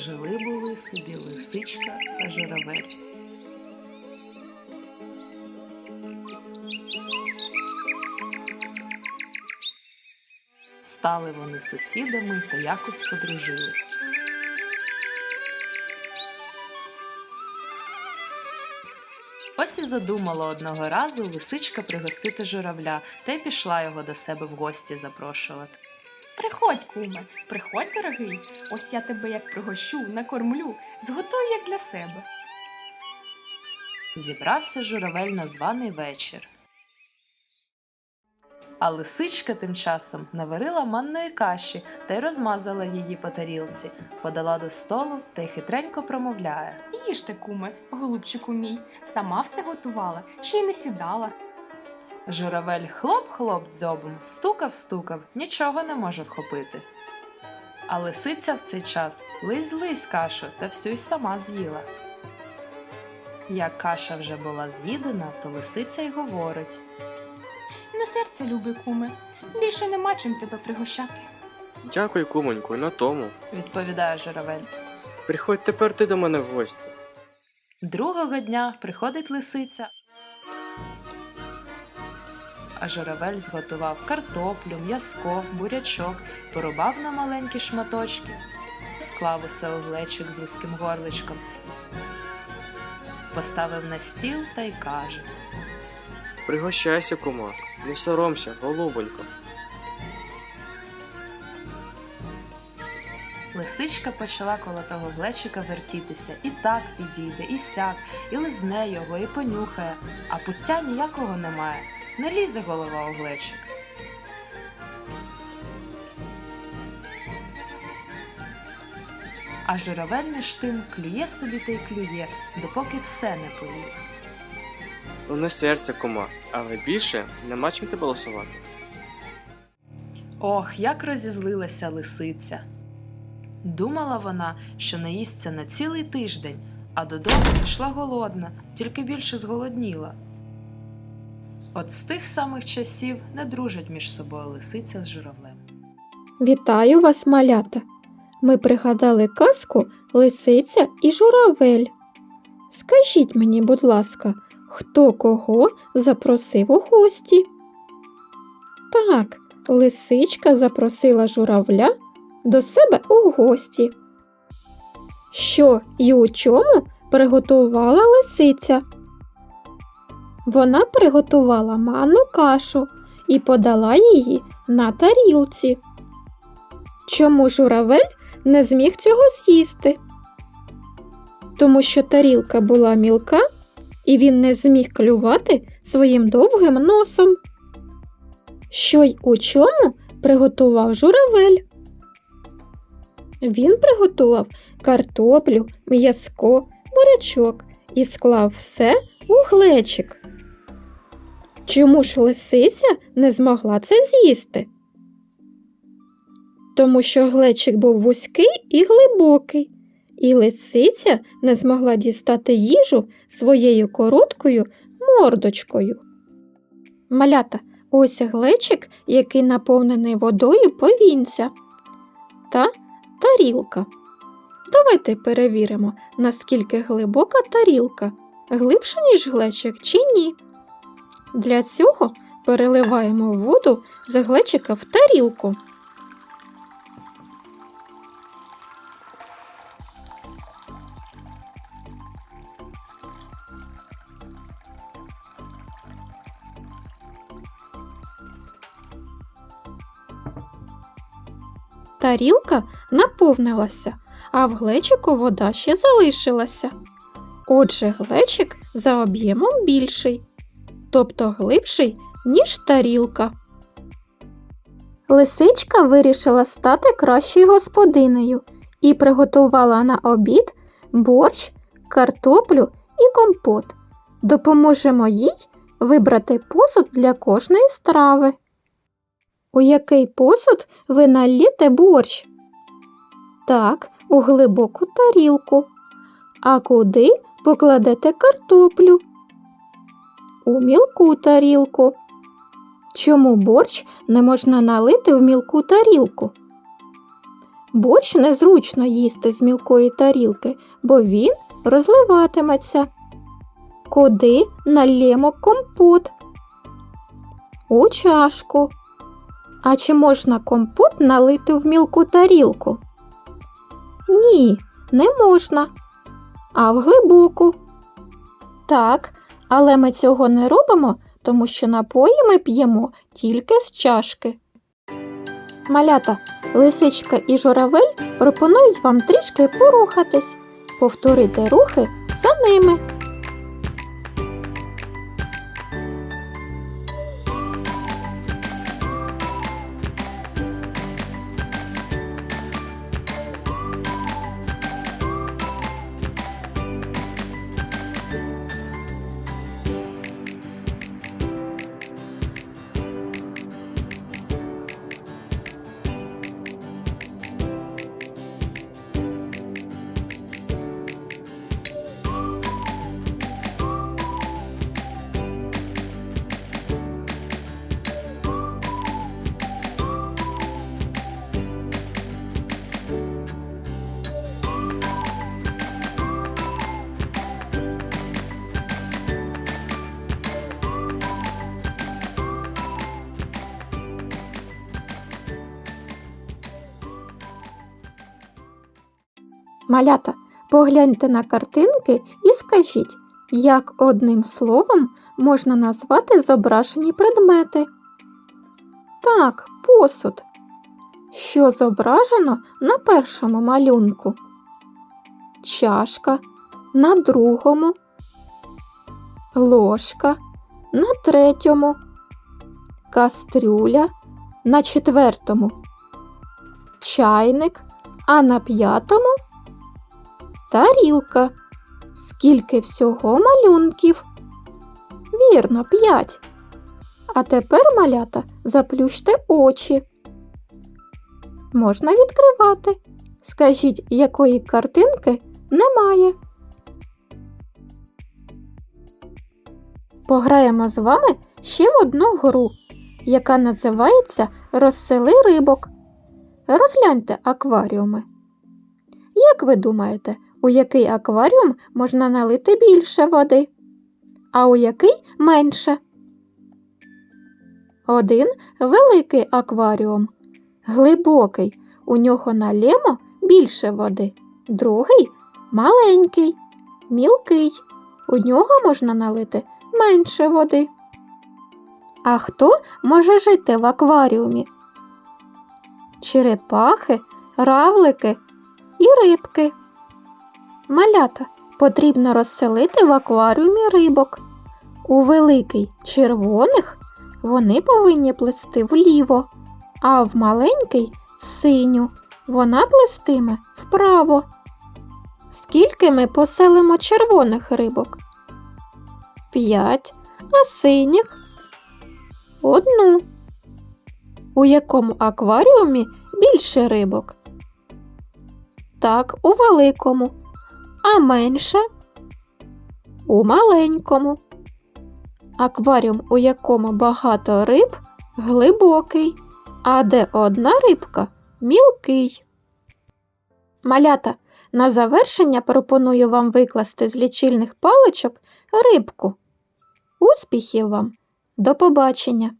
Жили були собі лисичка та журавель. Стали вони сусідами та якось подружили. Ось і задумала одного разу лисичка пригостити журавля та й пішла його до себе в гості запрошувати. Приходь, куме, приходь, дорогий. Ось я тебе як пригощу, накормлю, зготую як для себе. Зібрався журавель на званий вечір. А лисичка тим часом наварила манної каші та й розмазала її по тарілці, подала до столу та й хитренько промовляє. Їжте, куме, голубчику мій, сама все готувала, ще й не сідала. Журавель хлоп-хлоп дзьобом, стукав-стукав, нічого не може вхопити. А лисиця в цей час лизь-лизь кашу та всю й сама з'їла. Як каша вже була з'їдена, то лисиця й говорить. На серце, любий куме, більше нема чим тебе пригощати. Дякую, кумоньку, на тому. відповідає журавель. Приходь тепер ти до мене в гості. Другого дня приходить лисиця. А журавель зготував картоплю, м'язко, бурячок, порубав на маленькі шматочки, склав усе у глечик з вузьким горличком, поставив на стіл та й каже. Пригощайся, кума. Не соромся, голубонько. Лисичка почала коло того глечика вертітися, і так підійде, і сяк, і лизне його, і понюхає, а пуття ніякого немає, не лізе голова у глечик. А журавель між тим клює собі та й клює, допоки все не поїв. Ну не серце, кума, але більше нема чим тебе лосувати. Ох, як розізлилася лисиця. Думала вона, що наїсться на цілий тиждень, а додому пішла голодна, тільки більше зголодніла. От з тих самих часів не дружать між собою лисиця з журавлем. Вітаю вас, малята! Ми пригадали казку Лисиця і журавель. Скажіть мені, будь ласка, хто кого запросив у гості? Так, лисичка запросила журавля до себе у гості. Що і у чому приготувала лисиця? Вона приготувала манну кашу і подала її на тарілці. Чому журавель не зміг цього з'їсти? Тому що тарілка була мілка, і він не зміг клювати своїм довгим носом. Що й у чому приготував журавель? Він приготував картоплю, м'язко, бурячок і склав все у глечик. Чому ж лисиця не змогла це з'їсти? Тому що глечик був вузький і глибокий, і лисиця не змогла дістати їжу своєю короткою мордочкою. Малята, ось глечик, який наповнений водою повінця та тарілка. Давайте перевіримо, наскільки глибока тарілка, глибша, ніж глечик чи ні. Для цього переливаємо воду з глечика в тарілку. Тарілка наповнилася, а в глечику вода ще залишилася. Отже, глечик за об'ємом більший, тобто глибший, ніж тарілка. Лисичка вирішила стати кращою господинею і приготувала на обід борщ, картоплю і компот. Допоможемо їй вибрати посуд для кожної страви. У який посуд ви наліте борщ? Так, у глибоку тарілку. А куди покладете картоплю? У мілку тарілку. Чому борщ не можна налити в мілку тарілку? Борщ незручно їсти з мілкої тарілки, бо він розливатиметься. Куди налємо компот? У чашку. А чи можна компот налити в мілку тарілку? Ні, не можна. А в глибоку. Так, але ми цього не робимо, тому що напої ми п'ємо тільки з чашки. Малята, лисичка і журавель пропонують вам трішки порухатись. Повторити рухи за ними. Малята, погляньте на картинки і скажіть, як одним словом можна назвати зображені предмети. Так, посуд. Що зображено на першому малюнку? Чашка. На другому, ложка. На третьому, кастрюля. На четвертому, чайник, а на п'ятому тарілка. Скільки всього малюнків? Вірно, п'ять. А тепер, малята, заплющте очі. Можна відкривати. Скажіть, якої картинки немає. Пограємо з вами ще в одну гру, яка називається Розсели рибок. Розгляньте акваріуми. Як ви думаєте, у який акваріум можна налити більше води, а у який менше? Один великий акваріум, глибокий, у нього налємо більше води. Другий маленький, мілкий, у нього можна налити менше води. А хто може жити в акваріумі? Черепахи, равлики і рибки. Малята потрібно розселити в акваріумі рибок. У великий червоних вони повинні плисти вліво, а в маленький синю вона плестиме вправо. Скільки ми поселимо червоних рибок? П'ять, а синіх одну. У якому акваріумі більше рибок? Так, у великому, а менше у маленькому. Акваріум, у якому багато риб, глибокий, а де одна рибка мілкий. Малята, на завершення пропоную вам викласти з лічильних паличок рибку. Успіхів вам! До побачення!